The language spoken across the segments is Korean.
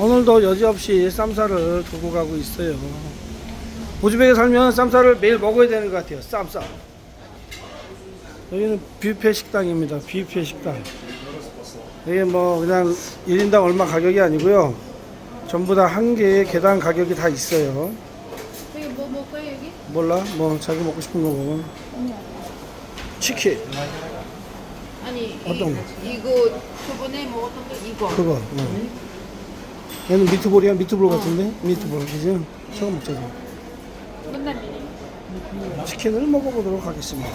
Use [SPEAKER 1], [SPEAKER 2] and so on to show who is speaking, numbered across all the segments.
[SPEAKER 1] 오늘도 여지없이 쌈싸를 두고 가고 있어요. 우즈벡에 살면 쌈싸를 매일 먹어야 되는 것 같아요. 쌈싸. 여기는 뷔페 식당입니다. 뷔페 식당. 이게 뭐 그냥 1인당 얼마 가격이 아니고요. 전부 다 한 개의 계단 가격이 다 있어요.
[SPEAKER 2] 여기 뭐 먹어요 여기?
[SPEAKER 1] 몰라? 뭐 자기 먹고 싶은 거 먹어. 치킨
[SPEAKER 2] 아니
[SPEAKER 1] 어떤 거?
[SPEAKER 2] 이, 이거 저번에 먹었던 거 이거
[SPEAKER 1] 그거. 어. 얘는 미트볼이야? 미트볼 같은데? 미트볼 그죠? 저거 먹자. 저거.
[SPEAKER 2] 맨날
[SPEAKER 1] 치킨을 먹어보도록 하겠습니다.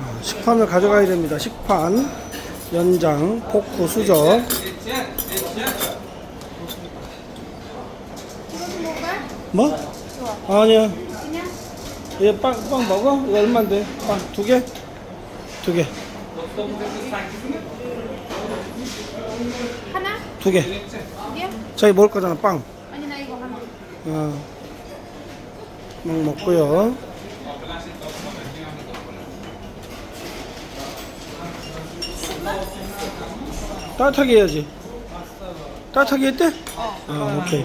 [SPEAKER 1] 아, 식판을 가져가야 됩니다. 식판, 연장, 포크, 수저. 뭐? 아니야. 얘 빵, 빵 먹어? 이거 얼만데? 빵 두 개? 두 개.
[SPEAKER 2] 하나?
[SPEAKER 1] 두 개.
[SPEAKER 2] 이게?
[SPEAKER 1] 자기 먹을 거잖아, 빵.
[SPEAKER 2] 아니 나 이거 하나
[SPEAKER 1] 어. 막 먹고요. 따뜻하게 해야지. 따뜻하게 했대? 어. 오케이.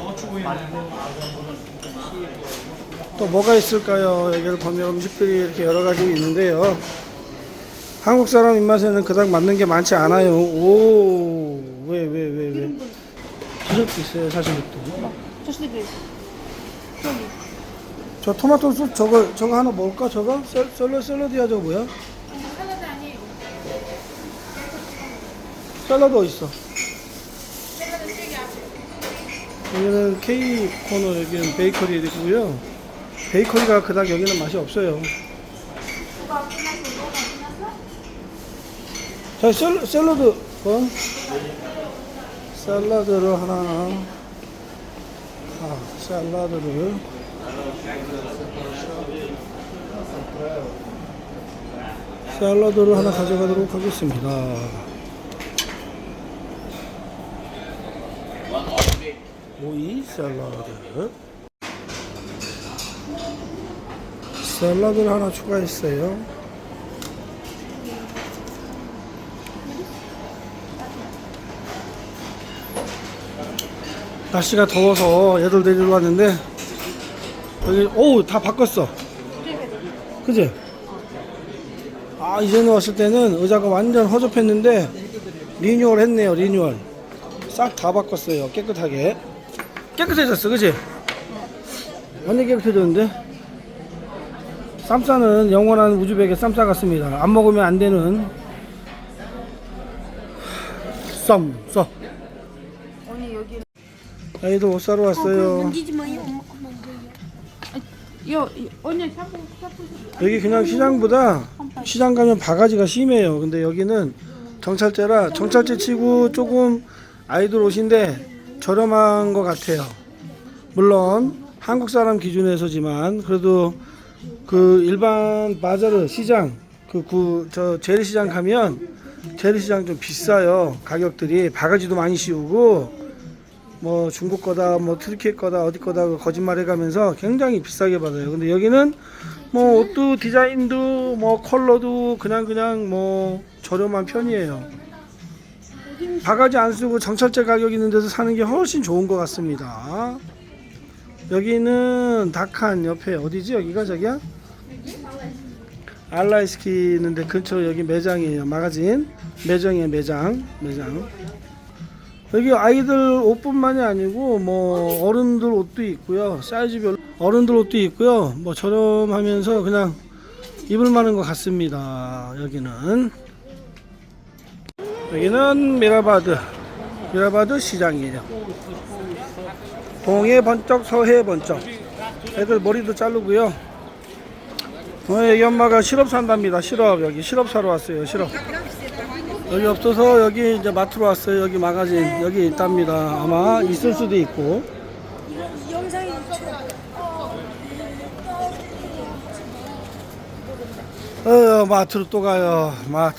[SPEAKER 1] 또 뭐가 있을까요? 여기를 보면 음식들이 이렇게 여러 가지 있는데요. 한국 사람 입맛에는 그닥 맞는 게 많지 않아요. 오, 왜, 왜, 왜, 왜? 디저트 있어요.
[SPEAKER 2] 조심히 그래 저기
[SPEAKER 1] 저 토마토 소 저거 저거 하나 먹을까 저거 샐- 샐러 샐러드야 저거 뭐야?
[SPEAKER 2] 아니 샐러드 아니에요
[SPEAKER 1] 샐러드 어디 있어?
[SPEAKER 2] 샐러드 저기 앞에
[SPEAKER 1] 여기는 K 코너 여기는 베이커리고요. 베이커리가 그닥 여기는 맛이 없어요.
[SPEAKER 2] 누가 끝났어? 너가 끝났어?
[SPEAKER 1] 자 샐, 샐러드 어? 샐러드를 하나 아 샐러드를 샐러드를 하나 가져가도록 하겠습니다. 오이 샐러드 샐러드를 하나 추가했어요. 날씨가 더워서 얘들 데리러 왔는데 여기 오다 바꿨어. 그지? 아 이전에 왔을 때는 의자가 완전 허접했는데 리뉴얼 했네요 리뉴얼. 싹 다 바꿨어요 깨끗하게. 깨끗해졌어 그지? 완전 깨끗해졌는데? 쌈싸는 영원한 우즈벡의 쌈싸 같습니다. 안 먹으면 안 되는 쌈싸 아이들 옷 사러 왔어요
[SPEAKER 3] 마요. 엄마 거 만져요.
[SPEAKER 2] 요, 요 언니 샤프 샤프
[SPEAKER 1] 여기 그냥 시장보다 시장 가면 바가지가 심해요. 근데 여기는 정찰제라 정찰제 치고 조금 아이돌 옷인데 저렴한 것 같아요. 물론 한국 사람 기준에서지만 그래도 그 일반 바자르 시장 그저 재래시장 가면 재래시장 좀 비싸요. 가격들이 바가지도 많이 씌우고 뭐 중국 거다 뭐 트리키에 거다 어디 거다 거짓말 해가면서 굉장히 비싸게 받아요. 근데 여기는 뭐 옷도 디자인도 뭐 컬러도 그냥 그냥 뭐 저렴한 편이에요. 바가지 안 쓰고 정찰제 가격 있는 데서 사는 게 훨씬 좋은 것 같습니다. 여기는 다칸 옆에 어디지 여기가 저기야? 알라이스키 있는데 근처 여기 매장이에요 마가진 매장이에요 매장 매장 여기 아이들 옷뿐만이 아니고 뭐 어른들 옷도 있고요. 사이즈별 어른들 옷도 있고요. 뭐 저렴하면서 그냥 입을 만한 것 같습니다. 여기는. 여기는 미라바드 미라바드 시장이에요. 동해 번쩍 서해 번쩍. 애들 머리도 자르고요. 어, 여기 엄마가 시럽 산답니다. 시럽 여기 시럽 사러 왔어요. 시럽 여기 없어서 여기 이제 마트로 왔어요. 여기 마가진 여기 있답니다. 아마 있을 수도 있고.
[SPEAKER 3] 영상에
[SPEAKER 1] 어 마트로 또 가요. 마트.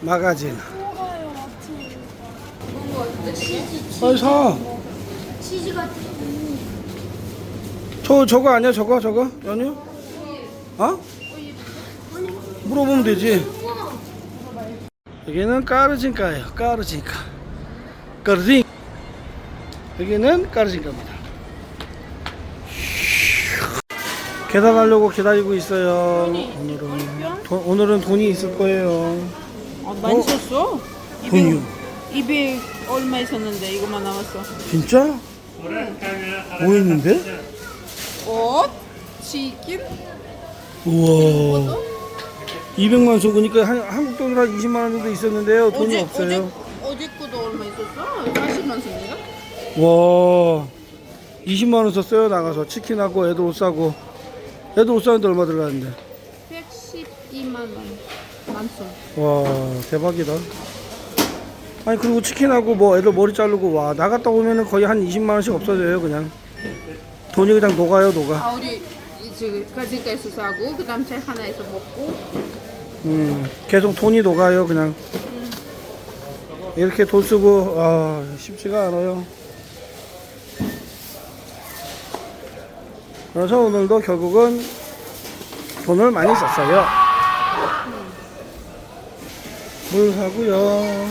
[SPEAKER 1] 마가진. 빨리 사.
[SPEAKER 3] 치즈 같은
[SPEAKER 1] 저 저거 아니야 저거 저거 연유? 어? 물어보면 되지. 여기는 까르진가예요. 까르진가. 까르진. 여기는 까르진가입니다. 계산하려고 기다리고 있어요. 오늘은 돈- 오늘은 돈이 있을 거예요.
[SPEAKER 2] 아, 많이
[SPEAKER 1] 어?
[SPEAKER 2] 썼어.
[SPEAKER 1] 돈이요?
[SPEAKER 2] 200 얼마 있었는데 이거만 남았어.
[SPEAKER 1] 진짜? 뭐 있는데?
[SPEAKER 2] 옷, 치킨,
[SPEAKER 1] 우와. 200만 원 줬으니까 한, 한국 돈으로 한 20만 원 정도 있었는데요. 돈이
[SPEAKER 2] 어제
[SPEAKER 1] 없어요.
[SPEAKER 2] 어제 어제 거도 얼마 있었어? 40만 썼는가?
[SPEAKER 1] 와. 20만 원 썼어요. 나가서 치킨하고 애들 옷 사고. 애들 옷 사는데 얼마 들어갔는데?
[SPEAKER 2] 112만 원. 만son.
[SPEAKER 1] 와, 대박이다. 아니 그리고 치킨하고 뭐 애들 머리 자르고 와 나갔다 오면은 거의 한 20만 원씩 없어져요 그냥 돈이 그냥 녹아요 녹아
[SPEAKER 2] 아 우리 이제 가지가에서 사고 그다음 제 하나에서 먹고
[SPEAKER 1] 음 계속 돈이 녹아요 그냥. 이렇게 돈 쓰고 아 쉽지가 않아요. 그래서 오늘도 결국은 돈을 많이 썼어요. 물 사고요.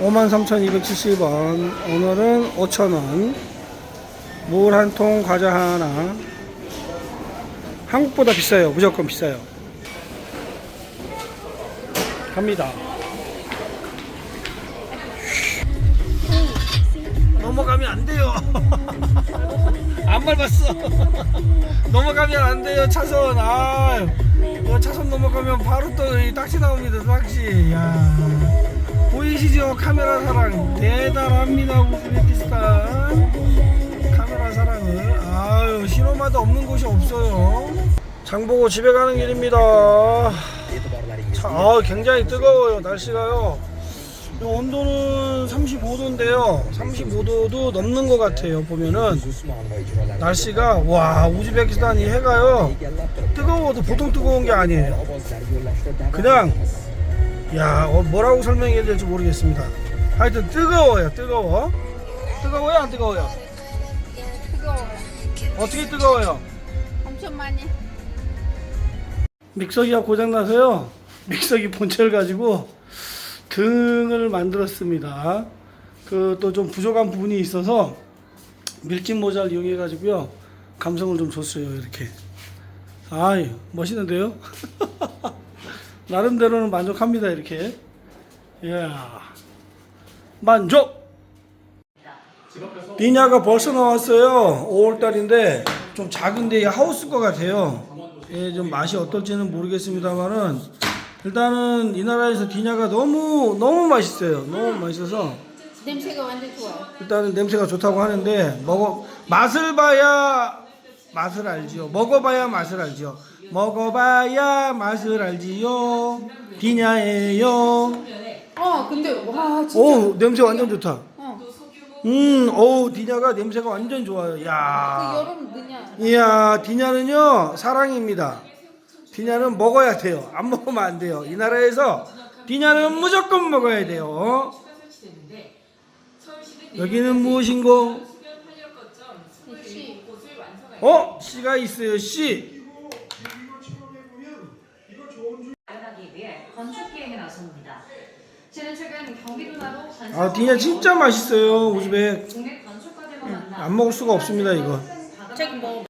[SPEAKER 1] 53,270원. 오늘은 5,000원. 물 한 통 과자 하나. 한국보다 비싸요. 무조건 비싸요 갑니다. 넘어가면 안 돼요. 안 밟았어. 넘어가면 안 돼요 차선. 아 이거 차선 넘어가면 바로 또이 딱지 나옵니다 딱지 야. 보이시죠? 카메라 사랑. 대단합니다 우즈베키스탄 카메라 사랑을. 아유 신호마다 없는 곳이 없어요 장 보고 집에 가는 길입니다. 자, 아, 굉장히 뜨거워요 날씨가요. 이 온도는 35도인데요. 35도도 넘는 것 같아요 보면은. 날씨가 와 우즈베키스탄 이 해가요. 뜨거워도 보통 뜨거운 게 아니에요. 그냥 야 어, 뭐라고 설명해야 될지 모르겠습니다. 하여튼 뜨거워요 뜨거워. 뜨거워요 안 뜨거워요?
[SPEAKER 2] 뜨거워요.
[SPEAKER 1] 어떻게 뜨거워요?
[SPEAKER 2] 엄청 많이.
[SPEAKER 1] 믹서기가 고장나서요. 믹서기 본체를 가지고 등을 만들었습니다. 그 또 좀 부족한 부분이 있어서 밀짚 모자를 이용해 가지고요. 감성을 좀 줬어요 이렇게. 아이 멋있는데요? 나름대로는 만족합니다 이렇게. 이야. 만족! 디냐가 벌써 나왔어요. 5월달인데 좀 작은데 하우스 것 같아요 예, 좀 맛이 어떨지는 모르겠습니다만은 일단은 이 나라에서 디냐가 너무 너무 맛있어요 너무 맛있어서
[SPEAKER 2] 냄새가 완전 좋아요.
[SPEAKER 1] 일단은 냄새가 좋다고 하는데 먹어 맛을 봐야 맛을 알지요. 먹어봐야 맛을 알지요. 먹어봐야 맛을 알지요. 디냐예요.
[SPEAKER 2] 어 근데 와 진짜.
[SPEAKER 1] 오 냄새 완전 좋다.
[SPEAKER 2] 어.
[SPEAKER 1] 음, 오 디냐가 냄새가 완전 좋아요.
[SPEAKER 2] 그
[SPEAKER 1] 야,
[SPEAKER 2] 여름 그냥
[SPEAKER 1] 이야 디냐는요 사랑입니다. 디냐는 먹어야 돼요. 안 먹으면 안 돼요. 이 나라에서 디냐는 무조건 먹어야 돼요. 여기는 무엇인고?
[SPEAKER 2] 씨.
[SPEAKER 1] 어? 씨가 있어요, 씨.
[SPEAKER 4] 위해 건축 기행에 나섭니다. 저는 최근 경기도 나로
[SPEAKER 1] 아, 디냐 진짜 맛있어요, 우즈벡.
[SPEAKER 4] 만나
[SPEAKER 1] 안 먹을 수가 없습니다, 이거.
[SPEAKER 4] 책 뭐.